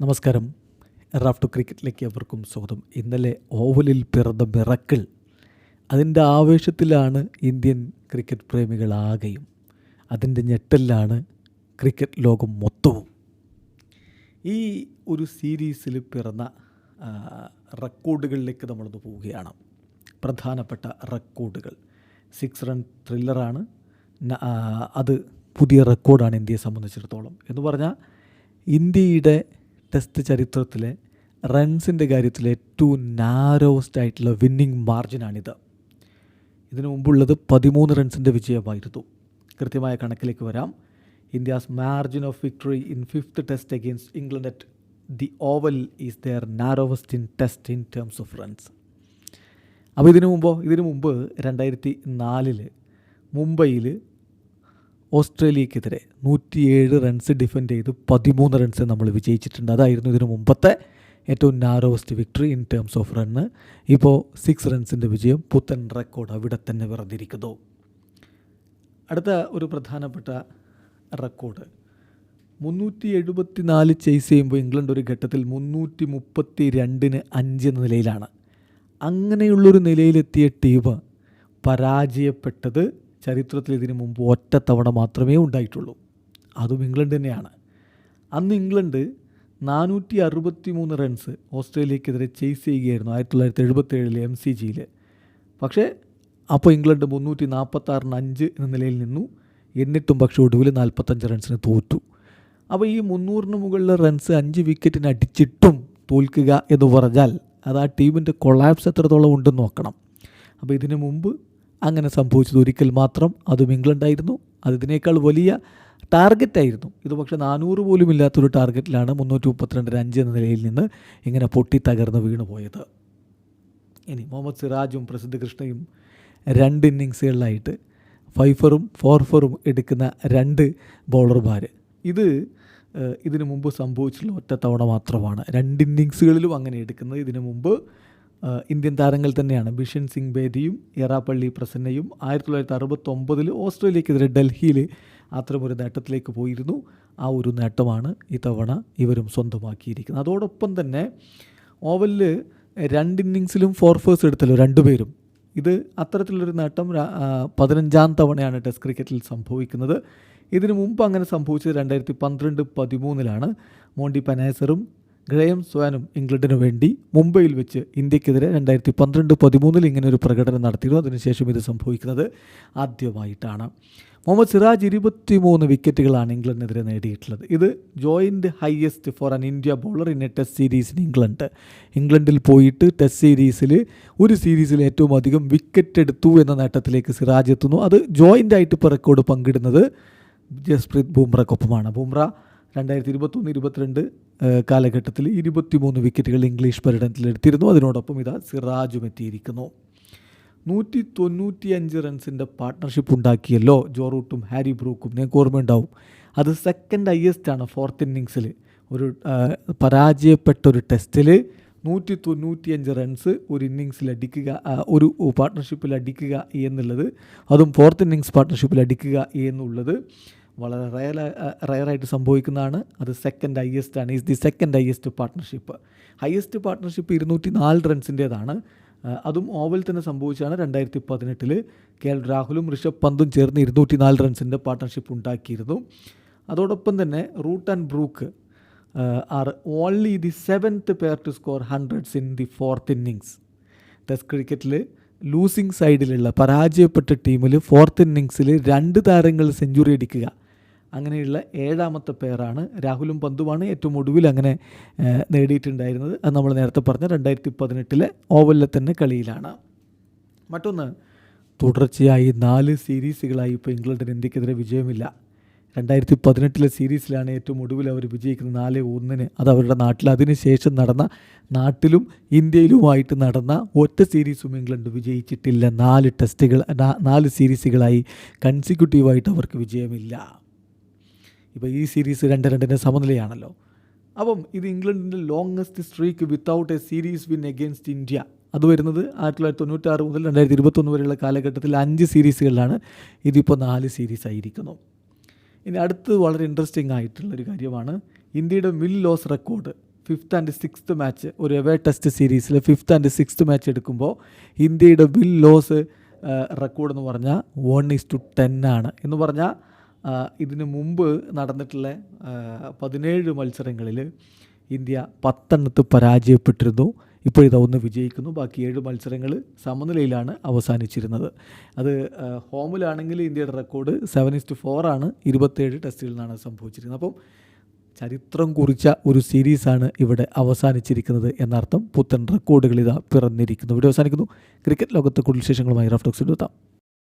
നമസ്കാരം. റാഫ്റ്റു ക്രിക്കറ്റിലേക്ക് അവർക്കും സ്വാഗതം. ഇന്നലെ ഓവലിൽ പിറന്ന മിറക്കിൾ അതിന്റെ ആവേശത്തിലാണ് ഇന്ത്യൻ ക്രിക്കറ്റ് പ്രേമികളാകെയും അതിന്റെ ഞെട്ടലിലാണ് ക്രിക്കറ്റ് ലോകം മൊത്തവും. ഈ ഒരു സീരീസിൽ പിറന്ന റെക്കോർഡുകളിലേക്ക് നമ്മളൊന്ന് പോവുകയാണ്. പ്രധാനപ്പെട്ട റെക്കോർഡുകൾ. സിക്സ് റൺ ത്രില്ലറാണ്. അത് പുതിയ റെക്കോർഡാണ് ഇന്ത്യയെ സംബന്ധിച്ചിടത്തോളം. എന്ന് പറഞ്ഞാൽ ഇന്ത്യയുടെ ടെസ്റ്റ് ചരിത്രത്തിലെ റൺസിന്റെ കാര്യത്തിൽ ഏറ്റവും നാരോസ്റ്റ് ആയിട്ടുള്ള വിന്നിംഗ് മാർജിനാണിത് ഇതിനു മുമ്പുള്ളത് പതിമൂന്ന് റൺസിന്റെ വിജയമായിരുന്നു. കൃത്യമായ കണക്കിലേക്ക് വരാം. India's margin of victory in fifth test against England at the Oval is their narrowest in test in terms of runs അപ്പോൾ ഇതിനു മുമ്പോ ഇതിനു മുമ്പ് രണ്ടായിരത്തി നാലിൽ മുംബൈയിൽ ഓസ്ട്രേലിയക്കെതിരെ നൂറ്റിയേഴ് റൺസ് ഡിഫെൻഡ് ചെയ്ത് പതിമൂന്ന് റൺസ് നമ്മൾ വിജയിച്ചിട്ടുണ്ട്. അതായിരുന്നു ഇതിനു മുമ്പത്തെ ഏറ്റവും narrowest victory in terms of run ഇപ്പോൾ സിക്സ് റൺസിന്റെ വിജയം പുത്തൻ റെക്കോർഡ് അവിടെ തന്നെ വെറുതിരിക്കുന്നു. അടുത്ത ഒരു പ്രധാനപ്പെട്ട റെക്കോർഡ് മുന്നൂറ്റി എഴുപത്തി നാല് ചേസ് ചെയ്യുമ്പോൾ ഇംഗ്ലണ്ട് ഒരു ഘട്ടത്തിൽ മുന്നൂറ്റി മുപ്പത്തി രണ്ടിന് അഞ്ച് എന്ന നിലയിലാണ്. അങ്ങനെയുള്ളൊരു നിലയിലെത്തിയ ടീം പരാജയപ്പെട്ടത് ചരിത്രത്തിൽ ഇതിനു മുമ്പ് ഒറ്റ തവണ മാത്രമേ ഉണ്ടായിട്ടുള്ളൂ. അതും ഇംഗ്ലണ്ട് തന്നെയാണ്. അന്ന് ഇംഗ്ലണ്ട് നാനൂറ്റി അറുപത്തി മൂന്ന് റൺസ് ഓസ്ട്രേലിയക്കെതിരെ ചേസ് ചെയ്യുകയായിരുന്നു ആയിരത്തി തൊള്ളായിരത്തി എഴുപത്തി ഏഴിലെ എം സി ജിയിൽ പക്ഷേ അപ്പോൾ ഇംഗ്ലണ്ട് മുന്നൂറ്റി നാൽപ്പത്താറിന് അഞ്ച് എന്ന നിലയിൽ നിന്നു. എന്നിട്ടും പക്ഷേ ഒടുവിൽ നാൽപ്പത്തഞ്ച് റൺസിന് തോറ്റു. അപ്പോൾ ഈ മുന്നൂറിന് മുകളിലെ റൺസ് അഞ്ച് വിക്കറ്റിന് അടിച്ചിട്ടും തോൽക്കുക എന്ന് പറഞ്ഞാൽ അത് ആ ടീമിന്റെ കൊളാപ്സ് എത്രത്തോളം ഉണ്ടെന്ന് നോക്കണം. അപ്പോൾ ഇതിനു മുമ്പ് അങ്ങനെ സംഭവിച്ചത് ഒരിക്കൽ മാത്രം അതും ഇംഗ്ലണ്ടായിരുന്നു. അതിനേക്കാൾ വലിയ ടാർഗറ്റായിരുന്നു. ഇത് പക്ഷേ നാനൂറ് പോലും ഇല്ലാത്തൊരു ടാർഗറ്റിലാണ് മുന്നൂറ്റി മുപ്പത്തിരണ്ടിന് അഞ്ച് എന്ന നിലയിൽ നിന്ന് ഇങ്ങനെ പൊട്ടി തകർന്ന് വീണു പോയത്. ഇനി മുഹമ്മദ് സിറാജും പ്രസിദ്ധ കൃഷ്ണയും രണ്ട് ഇന്നിങ്സുകളിലായിട്ട് ഫൈഫറും ഫോർഫറും എടുക്കുന്ന രണ്ട് ബൗളർമാർ. ഇത് ഇതിനു മുമ്പ് സംഭവിച്ചിട്ടുള്ള ഒറ്റ തവണ മാത്രമാണ്. രണ്ട് ഇന്നിങ്സുകളിലും അങ്ങനെ എടുക്കുന്നത്. ഇതിനു മുമ്പ് ഇന്ത്യൻ താരങ്ങൾ തന്നെയാണ്. ബിഷൻ സിംഗ് ബേദിയും എറാപ്പള്ളി പ്രസന്നയും ആയിരത്തി തൊള്ളായിരത്തി അറുപത്തൊമ്പതിൽ ഓസ്ട്രേലിയക്കെതിരെ ഡൽഹിയിൽ അത്തരമൊരു നേട്ടത്തിലേക്ക് പോയിരുന്നു. ആ ഒരു നേട്ടമാണ് ഇത്തവണ ഇവരും സ്വന്തമാക്കിയിരിക്കുന്നത്. അതോടൊപ്പം തന്നെ ഓവലിൽ രണ്ട് ഇന്നിങ്സിലും ഫോർ ഫേഴ്സ് എടുത്തല്ലോ രണ്ടുപേരും. ഇത് അത്തരത്തിലുള്ളൊരു നേട്ടം പതിനഞ്ചാം തവണയാണ് ടെസ്റ്റ് ക്രിക്കറ്റിൽ സംഭവിക്കുന്നത്. ഇതിനു മുമ്പ് അങ്ങനെ സംഭവിച്ചത് രണ്ടായിരത്തി പന്ത്രണ്ട് പതിമൂന്നിലാണ്. മോണ്ടി പനാസറും ഗ്രേയം സ്വാനും ഇംഗ്ലണ്ടിനു വേണ്ടി മുംബൈയിൽ വെച്ച് ഇന്ത്യക്കെതിരെ രണ്ടായിരത്തി പന്ത്രണ്ട് പതിമൂന്നിൽ ഇങ്ങനെ ഒരു പ്രകടനം നടത്തിയിരുന്നു. അതിനുശേഷം ഇത് സംഭവിക്കുന്നത് ആദ്യമായിട്ടാണ്. മുഹമ്മദ് സിറാജ് ഇരുപത്തി മൂന്ന് വിക്കറ്റുകളാണ് ഇംഗ്ലണ്ടിനെതിരെ നേടിയിട്ടുള്ളത്. ഇത് joint highest for an India bowler in a test series in England. ഇംഗ്ലണ്ടിൽ പോയിട്ട് ടെസ്റ്റ് സീരീസിൽ ഒരു സീരീസിൽ ഏറ്റവും അധികം വിക്കറ്റ് എടുത്തു എന്ന നേട്ടത്തിലേക്ക് സിറാജ് എത്തുന്നു. അത് ജോയിന്റ് ആയിട്ട് ഇപ്പോൾ റെക്കോർഡ് പങ്കിടുന്നത് ജസ്പ്രീത് ബുംറയ്ക്കൊപ്പമാണ് ബുംറ രണ്ടായിരത്തി ഇരുപത്തൊന്ന് ഇരുപത്തിരണ്ട് കാലഘട്ടത്തിൽ ഇരുപത്തിമൂന്ന് വിക്കറ്റുകൾ ഇംഗ്ലീഷ് പര്യടനത്തിലെടുത്തിരുന്നു. അതിനോടൊപ്പം ഇതാ സിറാജും എത്തിയിരിക്കുന്നു നൂറ്റി തൊണ്ണൂറ്റി അഞ്ച് റൺസിന്റെ പാർട്ട്ണർഷിപ്പ് ഉണ്ടാക്കിയല്ലോ ജോറൂട്ടും ഹാരി ബ്രൂക്കും. നിങ്ങൾക്ക് ഓർമ്മയുണ്ടാവും. അത് സെക്കൻഡ് ഹയസ്റ്റ് ആണ് ഫോർത്ത് ഇന്നിങ്സിൽ ഒരു പരാജയപ്പെട്ട ഒരു ടെസ്റ്റിൽ നൂറ്റി തൊണ്ണൂറ്റിയഞ്ച് റൺസ് ഒരു ഇന്നിങ്സിൽ അടിക്കുക ഒരു പാർട്ട്ണർഷിപ്പിൽ അടിക്കുക എന്നുള്ളത്. അതും ഫോർത്ത് ഇന്നിങ്സ് പാർട്ട്ണർഷിപ്പിൽ അടിക്കുക എന്നുള്ളത്. വളരെ റയർ റയറായിട്ട് സംഭവിക്കുന്നതാണ്. അത് സെക്കൻഡ് ഹയസ്റ്റ് ആണ്. Is the second highest partnership highest partnership ഇരുന്നൂറ്റി നാല് റൺസിന്റേതാണ് അതും ഓവൽ തന്നെ സംഭവിച്ചാണ് രണ്ടായിരത്തി പതിനെട്ടിൽ കെ എൽ രാഹുലും ഋഷഭ് പന്തും ചേർന്ന് ഇരുന്നൂറ്റി നാല് റൺസിന്റെ പാർട്ട്ണർഷിപ്പ് ഉണ്ടാക്കിയിരുന്നു. അതോടൊപ്പം തന്നെ Root and Brook are only the seventh pair to score hundreds in the fourth innings test ക്രിക്കറ്റിൽ ലൂസിങ് സൈഡിലുള്ള പരാജയപ്പെട്ട ടീമിൽ ഫോർത്ത് ഇന്നിങ്സിൽ രണ്ട് താരങ്ങൾ സെഞ്ചുറി അടിക്കുക. അങ്ങനെയുള്ള ഏഴാമത്തെ പേരാണ് രാഹുലും പന്തുമാണ് ഏറ്റവും ഒടുവിൽ അങ്ങനെ നേടിയിട്ടുണ്ടായിരുന്നത്. അത് നമ്മൾ നേരത്തെ പറഞ്ഞ രണ്ടായിരത്തി പതിനെട്ടിലെ ഓവലിലെ തന്നെ കളിയിലാണ്. മറ്റൊന്ന് തുടർച്ചയായി നാല് സീരീസുകളായി ഇപ്പോൾ ഇംഗ്ലണ്ടിന് ഇന്ത്യക്കെതിരെ വിജയമില്ല. രണ്ടായിരത്തി പതിനെട്ടിലെ സീരീസിലാണ് ഏറ്റവും ഒടുവിൽ അവർ വിജയിക്കുന്നത് നാല് ഒന്നിന്. അത് അവരുടെ നാട്ടിൽ. അതിനുശേഷം നടന്ന നാട്ടിലും ഇന്ത്യയിലുമായിട്ട് നടന്ന ഒറ്റ സീരീസും ഇംഗ്ലണ്ട് വിജയിച്ചിട്ടില്ല. നാല് ടെസ്റ്റുകൾ നാല് സീരീസുകളായി കൺസിക്യൂട്ടീവായിട്ട് അവർക്ക് വിജയമില്ല. ഇപ്പോൾ ഈ സീരീസ് രണ്ട് രണ്ടിന് സമനിലയാണല്ലോ. അപ്പം ഇത് ഇംഗ്ലണ്ടിന്റെ longest streak without a series win against India. അത് വരുന്നത് ആയിരത്തി തൊള്ളായിരത്തി തൊണ്ണൂറ്റാറ് മുതൽ രണ്ടായിരത്തി ഇരുപത്തൊന്ന് വരെയുള്ള കാലഘട്ടത്തിൽ അഞ്ച് സീരീസുകളിലാണ് ഇതിപ്പോൾ നാല് സീരീസ് ആയിരിക്കുന്നു. ഇനി അടുത്ത് വളരെ ഇൻട്രസ്റ്റിംഗ് ആയിട്ടുള്ളൊരു കാര്യമാണ്. ഇന്ത്യയുടെ mill loss record fifth and sixth match ഒരു എവേ ടെസ്റ്റ് സീരീസിൽ ഫിഫ്ത്ത് ആൻഡ് സിക്സ്ത് മാച്ച് എടുക്കുമ്പോൾ ഇന്ത്യയുടെ വിൽ ലോസ് റെക്കോർഡ് എന്ന് പറഞ്ഞാൽ വൺ ഈസ് ടു ടെൻ ആണ്. എന്ന് പറഞ്ഞാൽ ഇതിന് മുമ്പ് നടന്നിട്ടുള്ള പതിനേഴ് മത്സരങ്ങളിൽ ഇന്ത്യ പത്തെണ്ണത്ത് പരാജയപ്പെട്ടിരുന്നു. ഇപ്പോൾ ഇതാ ഒന്ന് വിജയിക്കുന്നു. ബാക്കി ഏഴ് മത്സരങ്ങൾ സമനിലയിലാണ് അവസാനിച്ചിരുന്നത്. അത് ഹോമിലാണെങ്കിൽ ഇന്ത്യയുടെ റെക്കോർഡ് സെവൻ ഇസ്റ്റ് ഫോർ ആണ്. ഇരുപത്തേഴ് ടെസ്റ്റുകളിൽ നിന്നാണ് സംഭവിച്ചിരിക്കുന്നത് അപ്പം ചരിത്രം കുറിച്ച ഒരു സീരീസാണ് ഇവിടെ അവസാനിച്ചിരിക്കുന്നത് എന്നർത്ഥം പുത്തൻ റെക്കോർഡുകൾ ഇതാ പിറന്നിരിക്കുന്നു. ഇവിടെ അവസാനിക്കുന്നു. ക്രിക്കറ്റ് ലോകത്തെ കൂടുതൽ വിശേഷങ്ങളുമായി റഫ്ലക്സ് എത്താം.